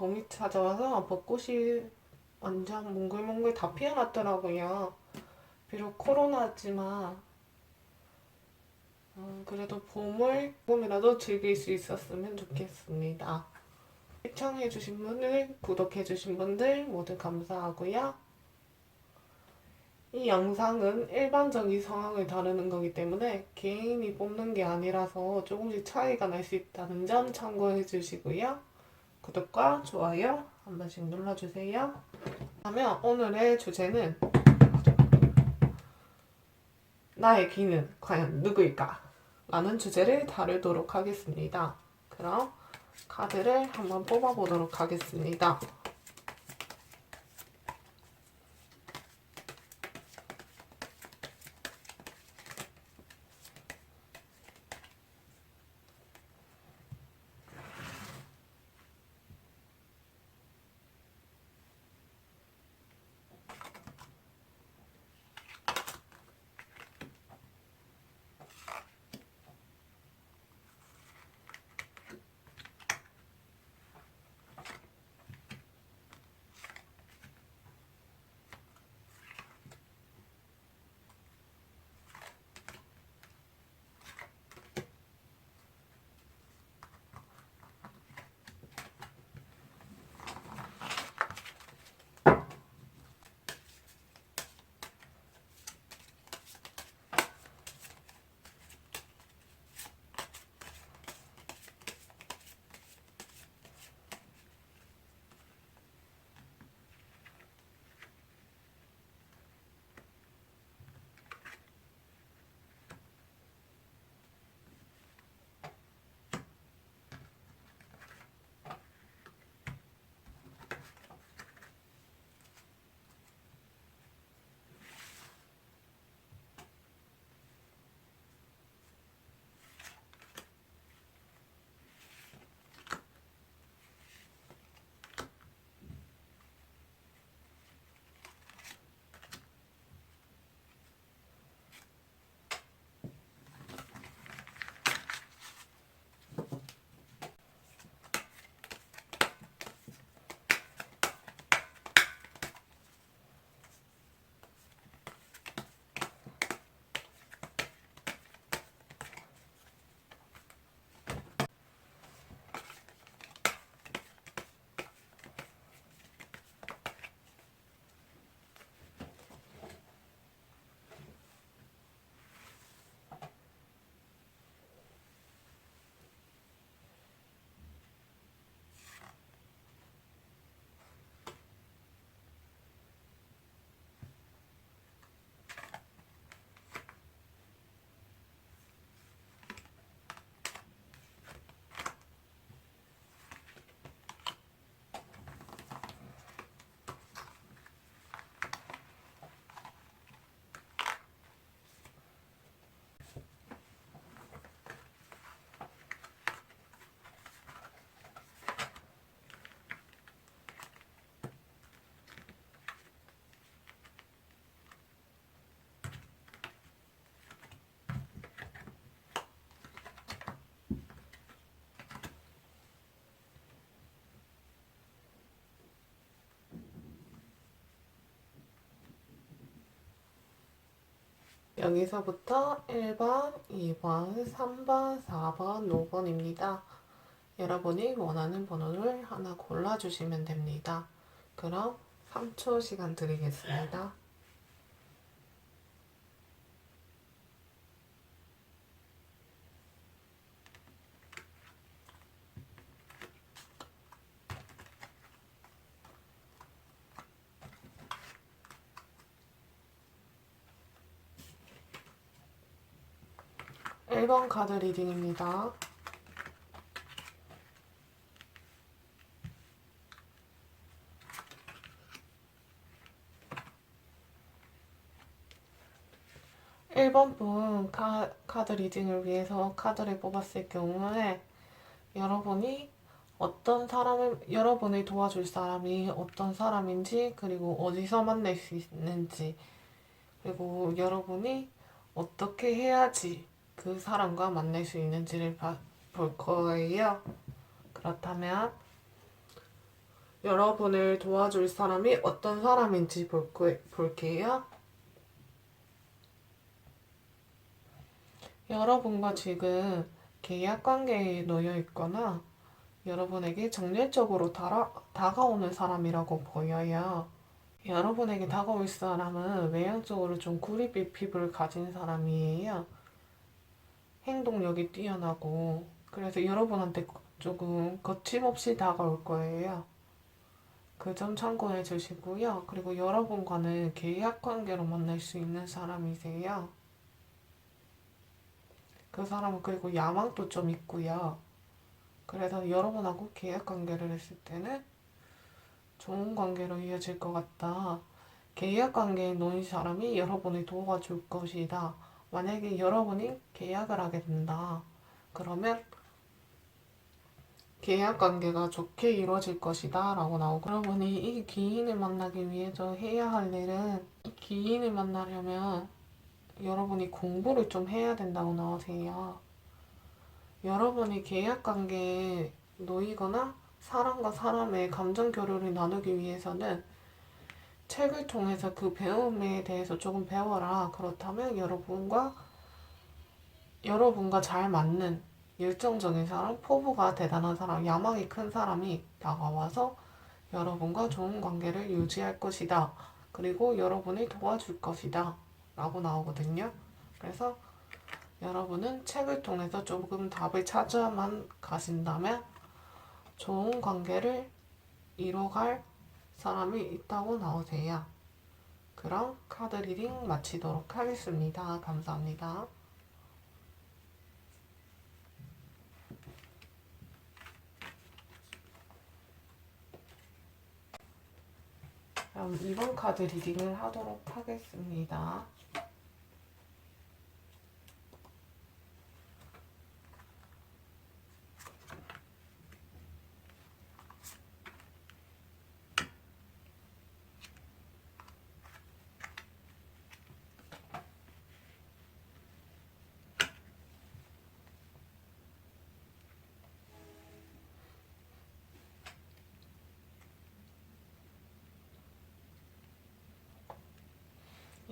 봄이 찾아와서 벚꽃이 완전 몽글몽글 다 피어났더라고요. 비록 코로나지만 음, 그래도 봄을 조금이라도 즐길 수 있었으면 좋겠습니다. 시청해주신 분들, 구독해주신 분들 모두 감사하고요. 이 영상은 일반적인 상황을 다루는 거기 때문에 개인이 뽑는 게 아니라서 조금씩 차이가 날 수 있다는 점 참고해 주시고요. 구독과 좋아요 한 번씩 눌러주세요. 그러면 오늘의 주제는 나의 귀는 과연 누구일까? 라는 주제를 다루도록 하겠습니다. 그럼 카드를 한번 뽑아보도록 하겠습니다. 여기서부터 1번, 2번, 3번, 4번, 5번입니다. 여러분이 원하는 번호를 하나 골라주시면 됩니다. 그럼 3초 시간 드리겠습니다. 일번 카드 리딩입니다. 일번분 카드 리딩을 위해서 카드를 뽑았을 경우에 여러분이 어떤 사람을, 여러분을 도와줄 사람이 어떤 사람인지, 그리고 어디서 만날 수 있는지, 그리고 여러분이 어떻게 해야지 그 사람과 만날 수 있는지를 봐- 볼 거예요. 그렇다면 여러분을 도와줄 사람이 어떤 사람인지 볼 거, 볼게요. 여러분과 지금 계약 관계에 놓여 있거나 여러분에게 정열적으로 다라, 다가오는 사람이라고 보여요. 여러분에게 다가올 사람은 외향적으로 좀 구릿빛 피부를 가진 사람이에요. 행동력이 뛰어나고 그래서 여러분한테 조금 거침없이 다가올 거예요. 그 점 참고해 주시고요. 그리고 여러분과는 계약 관계로 만날 수 있는 사람이세요. 그 사람은 그리고 야망도 좀 있고요. 그래서 여러분하고 계약 관계를 했을 때는 좋은 관계로 이어질 것 같다. 계약 관계에 놓인 사람이 여러분을 도와줄 것이다. 만약에 여러분이 계약을 하게 된다. 그러면 계약 관계가 좋게 이루어질 것이다 라고 나오고 여러분이 이 기인을 만나기 위해서 해야 할 일은 이 기인을 만나려면 여러분이 공부를 좀 해야 된다고 나오세요. 여러분이 계약 관계에 놓이거나 사람과 사람의 감정 교류를 나누기 위해서는 책을 통해서 그 배움에 대해서 조금 배워라. 그렇다면 여러분과 여러분과 잘 맞는 열정적인 사람, 포부가 대단한 사람, 야망이 큰 사람이 다가와서 여러분과 좋은 관계를 유지할 것이다. 그리고 여러분을 도와줄 것이다. 라고 나오거든요. 그래서 여러분은 책을 통해서 조금 답을 찾아만 가신다면 좋은 관계를 이뤄갈 사람이 있다고 나오세요. 그럼 카드 리딩 마치도록 하겠습니다. 감사합니다. 그럼 이번 카드 리딩을 하도록 하겠습니다.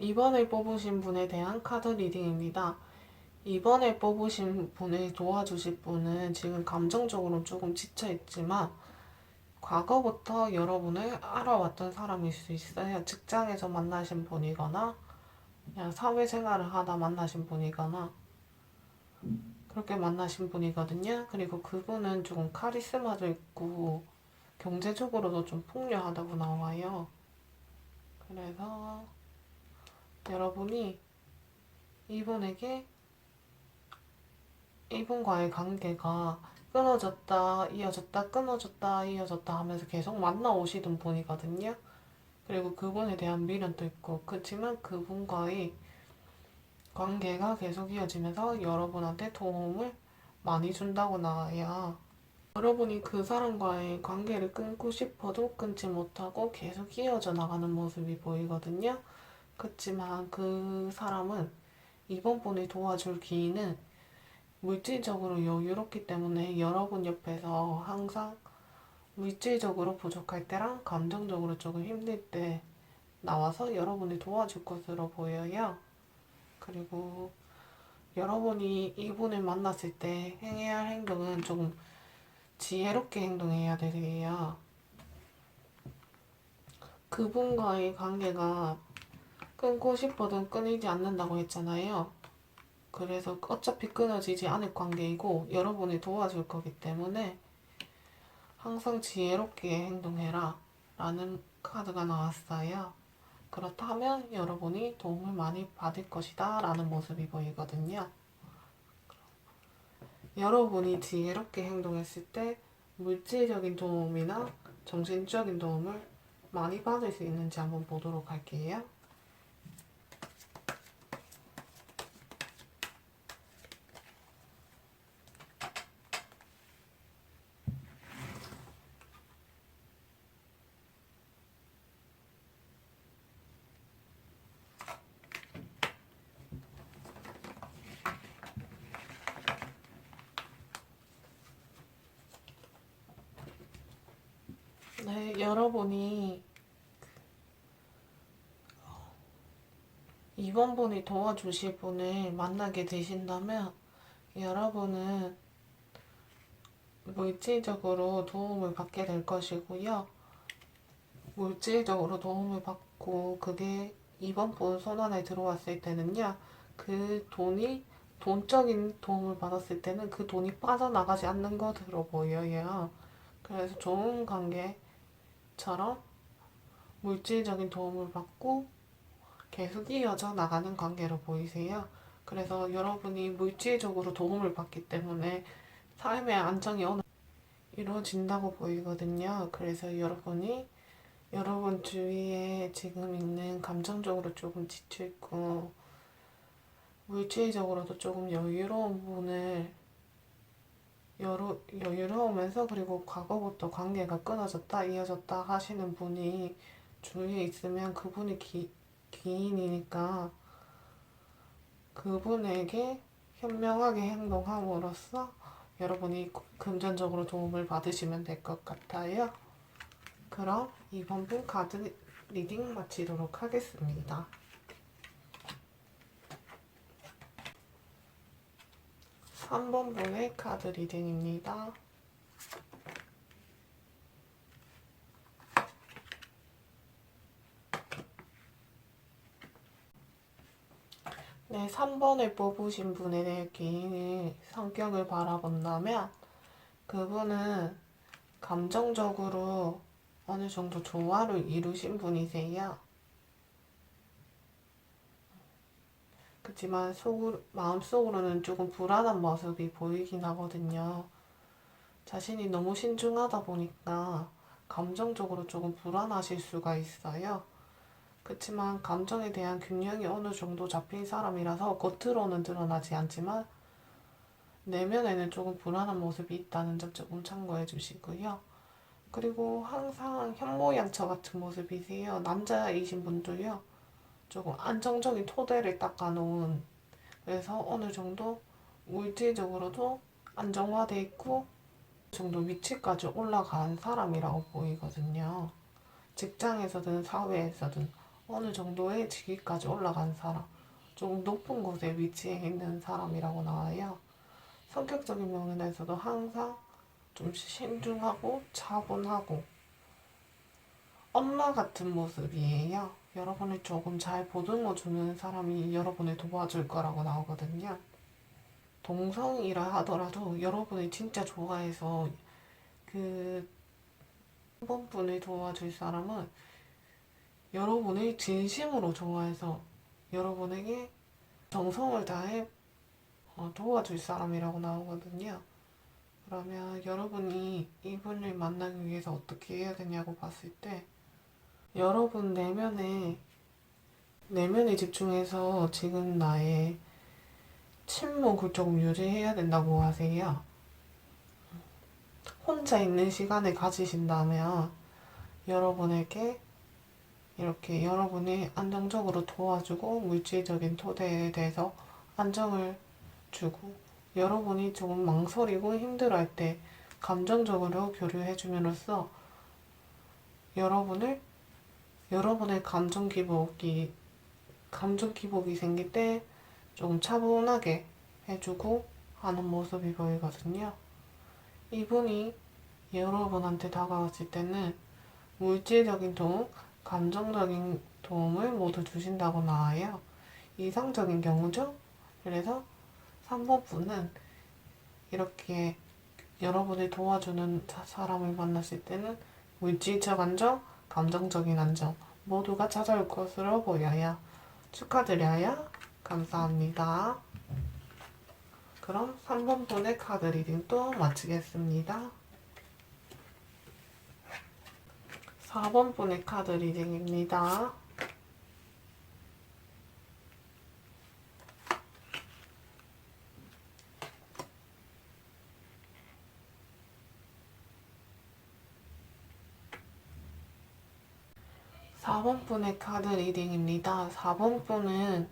이번에 뽑으신 분에 대한 카드 리딩입니다. 이번에 뽑으신 분을 도와주실 분은 지금 감정적으로 조금 지쳐있지만 과거부터 여러분을 알아왔던 사람일 수 있어요. 직장에서 만나신 분이거나 그냥 사회생활을 하다 만나신 분이거나 그렇게 만나신 분이거든요. 그리고 그분은 조금 카리스마도 있고 경제적으로도 좀 풍요하다고 나와요. 그래서 여러분이 이분에게 이분과의 관계가 끊어졌다, 이어졌다, 끊어졌다, 이어졌다 하면서 계속 만나오시던 분이거든요. 그리고 그분에 대한 미련도 있고, 그렇지만 그분과의 관계가 계속 이어지면서 여러분한테 도움을 많이 준다고 나와요. 여러분이 그 사람과의 관계를 끊고 싶어도 끊지 못하고 계속 이어져 나가는 모습이 보이거든요. 그렇지만 그 사람은 이번 분을 도와줄 기인은 물질적으로 여유롭기 때문에 여러분 옆에서 항상 물질적으로 부족할 때랑 감정적으로 조금 힘들 때 나와서 여러분을 도와줄 것으로 보여요. 그리고 여러분이 이분을 만났을 때 행해야 할 행동은 조금 지혜롭게 행동해야 되세요. 그분과의 관계가 끊고 싶어도 끊이지 않는다고 했잖아요. 그래서 어차피 끊어지지 않을 관계이고 여러분이 도와줄 거기 때문에 항상 지혜롭게 행동해라 라는 카드가 나왔어요. 그렇다면 여러분이 도움을 많이 받을 것이다 라는 모습이 보이거든요. 여러분이 지혜롭게 행동했을 때 물질적인 도움이나 정신적인 도움을 많이 받을 수 있는지 한번 보도록 할게요. 네, 여러분이 이번 분이 도와주실 분을 만나게 되신다면 여러분은 물질적으로 도움을 받게 될 것이고요. 물질적으로 도움을 받고 그게 이번 분 손안에 들어왔을 때는요. 그 돈이 돈적인 도움을 받았을 때는 그 돈이 빠져나가지 않는 것으로 보여요. 그래서 좋은 관계처럼 물질적인 도움을 받고 계속 이어져 나가는 관계로 보이세요. 그래서 여러분이 물질적으로 도움을 받기 때문에 삶의 안정이 어느 이루어진다고 보이거든요. 그래서 여러분이 여러분 주위에 지금 있는 감정적으로 조금 지쳐있고 물질적으로도 조금 여유로운 분을 여유, 여유로우면서 그리고 과거부터 관계가 끊어졌다 이어졌다 하시는 분이 주위에 있으면 그분이 기, 기인이니까 그분에게 현명하게 행동함으로써 여러분이 금전적으로 도움을 받으시면 될 것 같아요. 그럼 이번 분 카드 리딩 마치도록 하겠습니다. 3번 분의 카드 리딩입니다. 네, 3번을 뽑으신 분의 개인의 성격을 바라본다면 그분은 감정적으로 어느 정도 조화를 이루신 분이세요. 그렇지만 속으로, 마음속으로는 조금 불안한 모습이 보이긴 하거든요. 자신이 너무 신중하다 보니까 감정적으로 조금 불안하실 수가 있어요. 그렇지만 감정에 대한 균형이 어느 정도 잡힌 사람이라서 겉으로는 드러나지 않지만 내면에는 조금 불안한 모습이 있다는 점 조금 참고해 주시고요. 그리고 항상 현모양처 같은 모습이세요. 남자이신 분도요. 조금 안정적인 토대를 닦아놓은 그래서 어느 정도 물질적으로도 안정화돼 있고 어느 정도 위치까지 올라간 사람이라고 보이거든요. 직장에서든 사회에서든 어느 정도의 직위까지 올라간 사람, 조금 높은 곳에 위치해 있는 사람이라고 나와요. 성격적인 면에서도 항상 좀 신중하고 차분하고 엄마 같은 모습이에요. 여러분을 조금 잘 보듬어 주는 사람이 여러분을 도와줄 거라고 나오거든요. 동성이라 하더라도 여러분을 진짜 좋아해서 그 한 번분을 도와줄 사람은 여러분을 진심으로 좋아해서 여러분에게 정성을 다해 어, 도와줄 사람이라고 나오거든요. 그러면 여러분이 이분을 만나기 위해서 어떻게 해야 되냐고 봤을 때 여러분 내면에 내면에 집중해서 지금 나의 침묵을 조금 유지해야 된다고 하세요. 혼자 있는 시간을 가지신다면 여러분에게 이렇게 여러분이 안정적으로 도와주고 물질적인 토대에 대해서 안정을 주고 여러분이 조금 망설이고 힘들어할 때 감정적으로 교류해 줌으로써 여러분을 여러분의 감정 기복이 감정 기복이 생길 때 조금 차분하게 해주고 하는 모습이 보이거든요. 이분이 여러분한테 다가왔을 때는 물질적인 도움, 감정적인 도움을 모두 주신다고 나와요. 이상적인 경우죠. 그래서 3번 분은 이렇게 여러분을 도와주는 사람을 만났을 때는 물질적 안정, 감정적인 안정 모두가 찾아올 것으로 보여요. 축하드려요. 감사합니다. 그럼 3번 분의 카드 리딩 또 마치겠습니다. 4번 분의 카드 리딩입니다. 분의 카드 리딩입니다. 4번 분은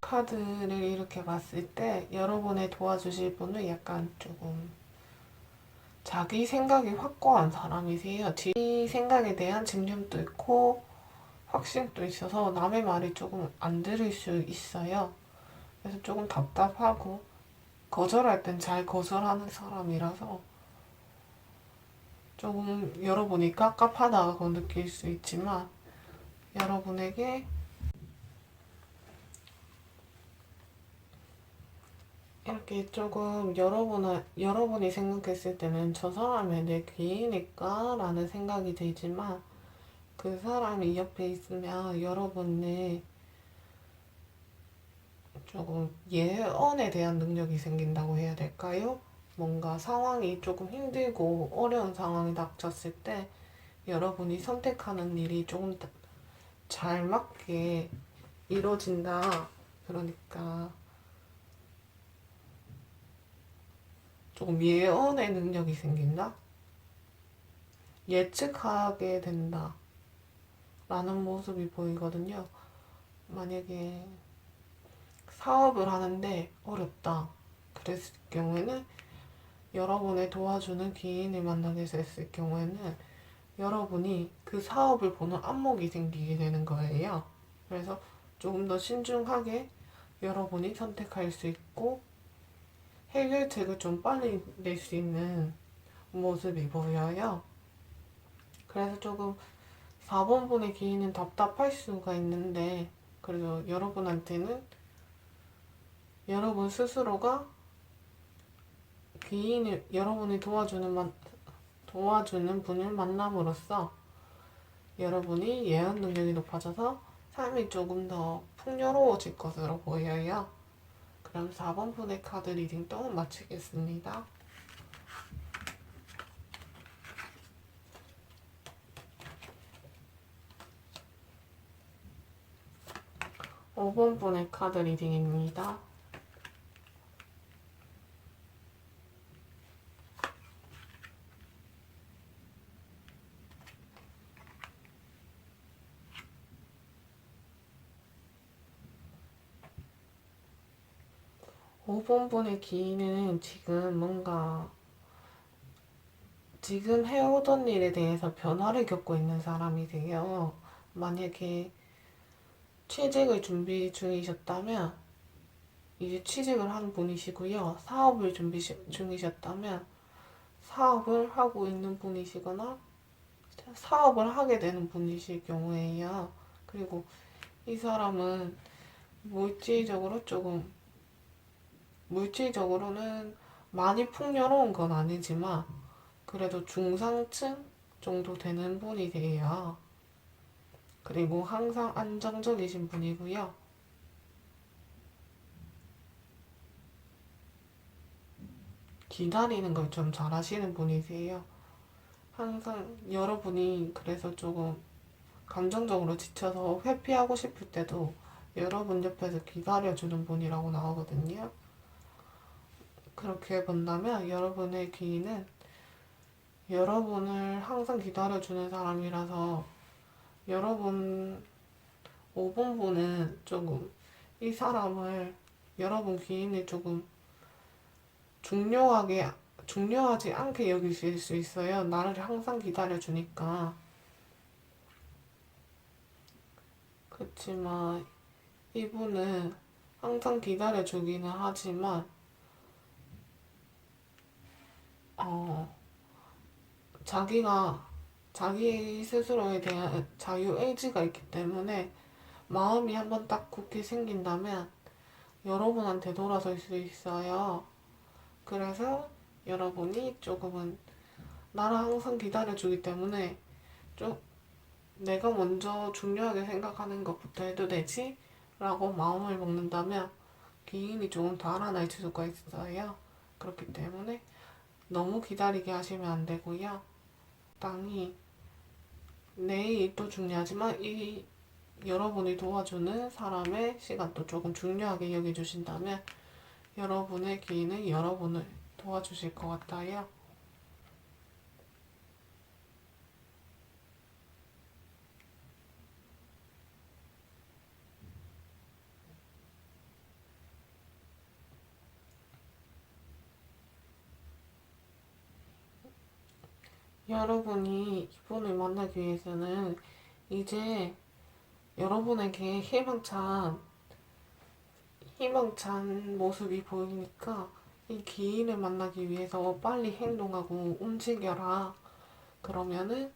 카드를 이렇게 봤을 때 여러분의 도와주실 분을 약간 조금 자기 생각이 확고한 사람이세요. 지 생각에 대한 집념도 있고 확신도 있어서 남의 말이 조금 안 들을 수 있어요. 그래서 조금 답답하고 거절할 땐 잘 거절하는 사람이라서 조금 여러분이 깝깝하다고 느낄 수 있지만 여러분에게 이렇게 조금 여러분을, 여러분이 생각했을 때는 저 사람이 내 귀이니까 라는 생각이 들지만 그 사람이 옆에 있으면 여러분의 조금 예언에 대한 능력이 생긴다고 해야 될까요? 뭔가 상황이 조금 힘들고 어려운 상황이 닥쳤을 때 여러분이 선택하는 일이 조금 더잘 맞게 이루어진다. 그러니까 조금 예언의 능력이 생긴다? 예측하게 된다. 라는 모습이 보이거든요. 만약에 사업을 하는데 어렵다. 그랬을 경우에는 여러분의 도와주는 기인을 만나게 됐을 경우에는 여러분이 그 사업을 보는 안목이 생기게 되는 거예요. 그래서 조금 더 신중하게 여러분이 선택할 수 있고 해결책을 좀 빨리 낼 수 있는 모습이 보여요. 그래서 조금 4번 분의 기인은 답답할 수가 있는데 그래도 여러분한테는 여러분 스스로가 귀인을 여러분이 도와주는 만, 도와주는 분을 만남으로써 여러분이 예언 능력이 높아져서 삶이 조금 더 풍요로워질 것으로 보여요. 그럼 4번 분의 카드 리딩 또 마치겠습니다. 5번 분의 카드 리딩입니다. 오번 분의 기인은 지금 뭔가 지금 해오던 일에 대해서 변화를 겪고 있는 사람이세요. 만약에 취직을 준비 중이셨다면 이제 취직을 하는 분이시고요. 사업을 준비 중이셨다면 사업을 하고 있는 분이시거나 사업을 하게 되는 분이실 경우에요. 그리고 이 사람은 물질적으로 조금 물질적으로는 많이 풍요로운 건 아니지만 그래도 중상층 정도 되는 분이세요. 그리고 항상 안정적이신 분이고요. 기다리는 걸 좀 잘하시는 분이세요. 항상 여러분이 그래서 조금 감정적으로 지쳐서 회피하고 싶을 때도 여러분 옆에서 기다려주는 분이라고 나오거든요. 그렇게 본다면 여러분의 귀인은 여러분을 항상 기다려주는 사람이라서 여러분 5번 분은 조금 이 사람을 여러분 귀인이 조금 중요하게 중요하지 않게 여기실 수 있어요. 나를 항상 기다려주니까. 그렇지만 이분은 항상 기다려주기는 하지만 어 자기가 자기 스스로에 대한 자유 의지가 있기 때문에 마음이 한번 딱 굳게 생긴다면 여러분한테 돌아설 수 있어요. 그래서 여러분이 조금은 나를 항상 기다려주기 때문에 좀 내가 먼저 중요하게 생각하는 것부터 해도 되지? 라고 마음을 먹는다면 기인이 조금 달아날 수가 있어요. 그렇기 때문에 너무 기다리게 하시면 안 되고요. 땅이 내 일도 중요하지만 이 여러분이 도와주는 사람의 시간도 조금 중요하게 여겨주신다면 여러분의 기인은 여러분을 도와주실 것 같아요. 여러분이 이분을 만나기 위해서는 이제 여러분에게 희망찬 희망찬 모습이 보이니까 이 기인을 만나기 위해서 빨리 행동하고 움직여라. 그러면은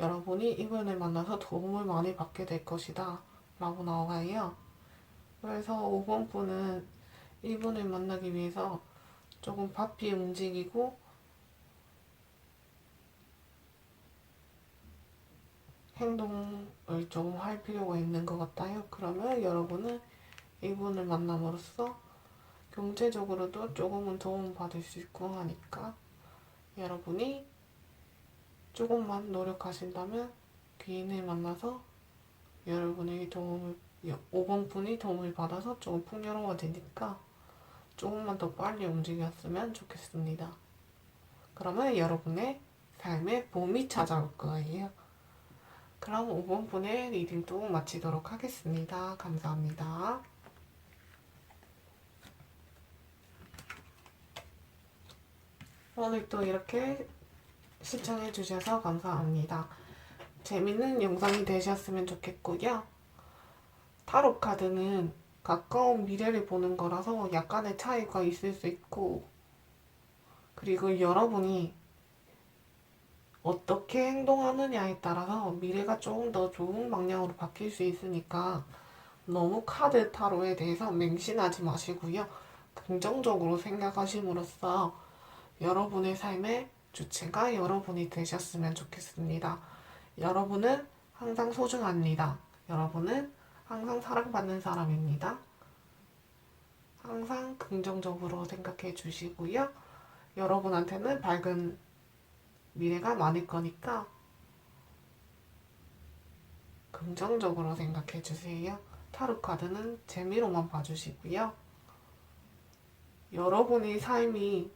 여러분이 이분을 만나서 도움을 많이 받게 될 것이다. 라고 나와요. 그래서 5번 분은 이분을 만나기 위해서 조금 바삐 움직이고 행동을 좀 할 필요가 있는 것 같아요. 그러면 여러분은 이분을 만남으로써 경제적으로도 조금은 도움 받을 수 있고 하니까 여러분이 조금만 노력하신다면 귀인을 만나서 여러분의 도움을 5번 분이 도움을 받아서 조금 풍요로워지니까 조금만 더 빨리 움직였으면 좋겠습니다. 그러면 여러분의 삶에 봄이 찾아올 거예요. 그럼 5번 분의 리딩도 마치도록 하겠습니다. 감사합니다. 오늘 또 이렇게 시청해 주셔서 감사합니다. 재밌는 영상이 되셨으면 좋겠고요. 타로 카드는 가까운 미래를 보는 거라서 약간의 차이가 있을 수 있고, 그리고 여러분이 어떻게 행동하느냐에 따라서 미래가 조금 더 좋은 방향으로 바뀔 수 있으니까 너무 카드 타로에 대해서 맹신하지 마시고요. 긍정적으로 생각하심으로써 여러분의 삶의 주체가 여러분이 되셨으면 좋겠습니다. 여러분은 항상 소중합니다. 여러분은 항상 사랑받는 사람입니다. 항상 긍정적으로 생각해 주시고요. 여러분한테는 밝은 미래가 많을 거니까 긍정적으로 생각해 주세요. 타로 카드는 재미로만 봐주시고요. 여러분의 삶이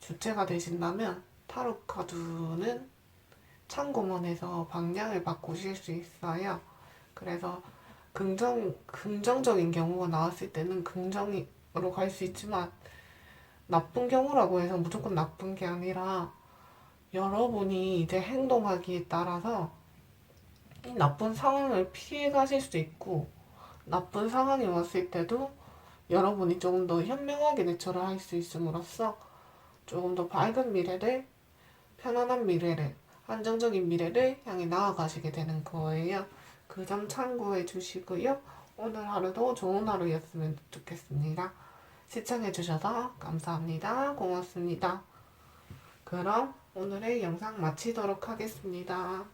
주체가 되신다면 타로 카드는 참고만 해서 방향을 바꾸실 수 있어요. 그래서 긍정, 긍정적인 경우가 나왔을 때는 긍정으로 갈 수 있지만 나쁜 경우라고 해서 무조건 나쁜 게 아니라 여러분이 이제 행동하기에 따라서 이 나쁜 상황을 피해 가실 수도 있고 나쁜 상황이 왔을 때도 여러분이 조금 더 현명하게 대처를 할 수 있음으로써 조금 더 밝은 미래를 편안한 미래를 안정적인 미래를 향해 나아가시게 되는 거예요. 그 점 참고해 주시고요. 오늘 하루도 좋은 하루였으면 좋겠습니다. 시청해주셔서 감사합니다. 고맙습니다. 그럼 오늘의 영상 마치도록 하겠습니다.